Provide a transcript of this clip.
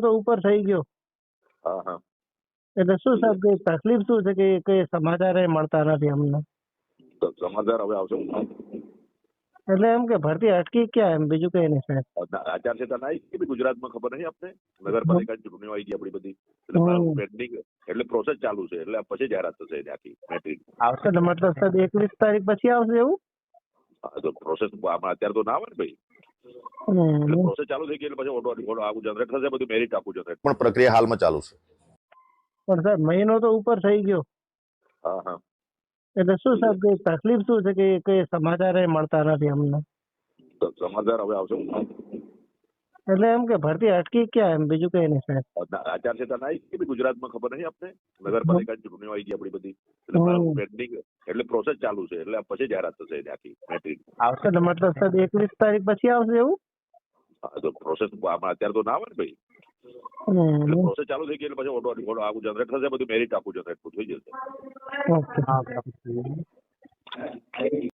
તો ઉપર થઈ ગયો. હા હા. એટલે શું સાહેબ કે તકલીફ શું છે કે કઈ સમાચાર એ મળતા નથી અમને? તો સમાચાર હવે આવશે એટલે એમ કે ભરતી અટકી ક્યાં એમ? બીજું કઈ નહીં સાહેબ. આચારસંહિતા ના આવી કે ભઈ ગુજરાતમાં ખબર નહીં આપને? નગરપાલિકાની ચૂંટણીઓ આવી ગઈ આપણી બધી. એટલે હમ. મારું પેન્ડિંગ એટલે પ્રોસેસ ચાલુ છે એટલે પછી જાહેરાત થશે એની આખી મેટ્રિક આવશે ને મતલબ સાહેબ એકવીસ તારીખ પછી આવશે એવું? હા તો પ્રોસેસ આમાં અત્યારે તો ના આવે ને ભાઈ. હમ. એટલે પ્રોસેસ ચાલુ થઈ ગઈ એટલે પછી ઓટો ઓટો આખું જનરેટ થશે બધું મેરિટ આખું જનરેટ પણ પ્રક્રિયા હાલમાં ચાલુ છે. પણ સાહેબ મહિનો તો ઉપર થઈ ગયો. હા હા. એટલે શું સાહેબ કે તકલીફ શું છે કે કઈ સમાચાર એ મળતા નથી અમને? સમાચાર હવે આવશે. એટલે એમ કે ભરતી અટકી ક્યાં એમ? બીજું કઈ નહીં સાહેબ. આચારસંહિતા ના આવી ગુજરાતમાં ખબર નહીં આપને. નગરપાલિકા ચૂંટણીઓ આવી ગઈ આપણી બધી. એટલે પેન્ડિંગ એટલે પ્રોસેસ ચાલુ છે એટલે પછી જાહેરાત થશે ત્યાંથી મેટ્રિક આવશે ને મતલબ સાહેબ એકવીસ તારીખ પછી આવશે એવું? હા તો પ્રોસેસ આમાં અત્યારે તો ના આવે ને ભાઈ. એટલે પ્રોસેસ ચાલુ થઈ ગઈ એટલે પછી ઓટો ઓટો આખું જનરેટ થશે બધું મેરિટ આખું જનરેટ થઈ જશે. ઓકે.